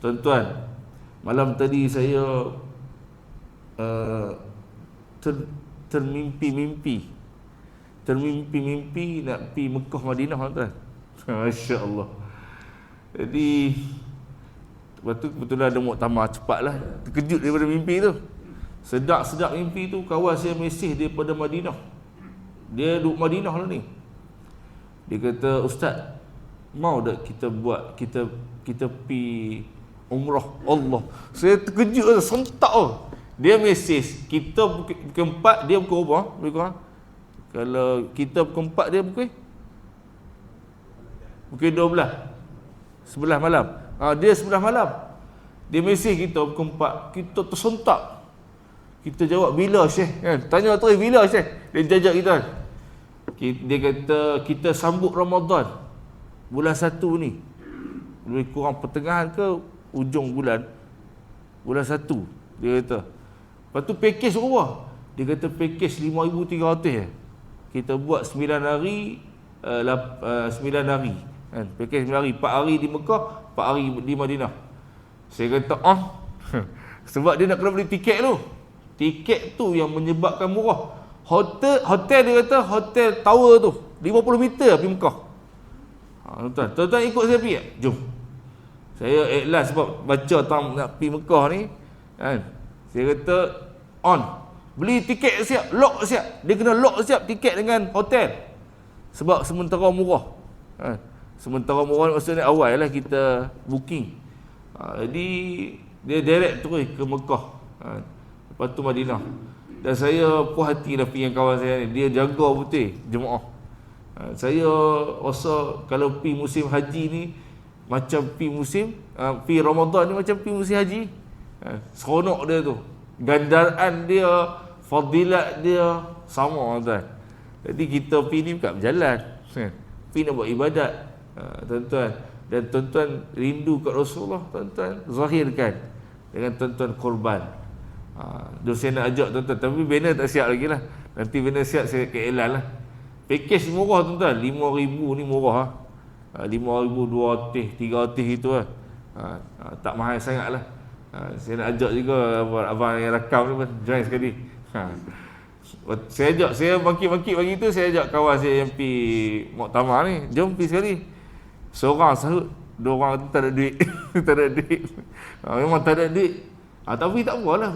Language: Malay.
Tuan-tuan, malam tadi saya uh, ter, termimpi-mimpi. Termimpi-mimpi nak pergi Mekah Madinah tuan. Masya-Allah. Jadi Lepas tu kebetulan ada muktamar cepatlah Terkejut daripada mimpi tu Sedap-sedap mimpi tu Kawan saya mesej daripada Madinah Dia duduk Madinah lah ni Dia kata Ustaz Mau tak kita buat Kita kita pi Umrah Allah Saya terkejut Sentak tu Dia mesej Kita pukul empat Dia pukul berapa Lebih Kalau kita pukul empat Dia pukul Pukul dua belas Sebelah malam Ha, dia sebelah malam. Dia mesej kita pukul 4. Kita tersentak. Kita jawab bila Syekh kan? Tanya terus bila Syekh? Dia jajak kita. Dia kata kita sambut Ramadan. Bulan 1 ni. Lebih kurang pertengahan ke ujung bulan. Bulan 1. Dia kata. Lepas tu pakej berapa? Dia kata pakej 5,300 eh. Kita buat 9 hari. Uh, uh, 9 hari. Kan? Pakej 9 hari. 4 hari di Mekah. 4 hari di Madinah. Saya kata, ah, sebab dia nak kena beli tiket tu. Tiket tu yang menyebabkan murah. Hotel hotel dia kata hotel tower tu 50 meter pergi Mekah. Ha, tuan, tuan-tuan ikut saya pergi tak? Jom. Saya ikhlas sebab baca tang nak pergi Mekah ni. Kan? Saya kata on. Beli tiket siap, lock siap. Dia kena lock siap tiket dengan hotel. Sebab sementara murah. Kan? Sementara murah maksudnya awal lah kita booking. Ha, jadi dia direct terus ke Mekah. Ha, lepas tu Madinah. Dan saya puas hati dah pergi dengan kawan saya ni. Dia jaga betul jemaah. Ha, saya rasa kalau pergi musim haji ni macam pergi musim ha, pergi Ramadan ni macam pergi musim haji. Ha, seronok dia tu. Gandaran dia, fadilat dia sama tuan. Jadi kita pergi ni bukan berjalan. Ha, pergi nak buat ibadat. Ha, tuan-tuan dan tuan-tuan rindu kat Rasulullah tuan-tuan zahirkan dengan tuan-tuan korban ha, saya nak ajak tuan-tuan tapi banner tak siap lagi lah nanti banner siap saya ke Elan lah package murah tuan-tuan 5,000 ni murah ha. 5,200 300 itu lah. Ha, tak mahal sangat lah. Ha, saya nak ajak juga abang, abang yang rakam ni pun join sekali. Ha. saya ajak saya bangkit-bangkit pagi tu saya ajak kawan saya yang pergi Moktamar ni jom pergi sekali. Seorang sahut Dua orang tu tak ada duit Tak ada duit. Ha, Memang tak ada duit. Ha, Tapi tak apalah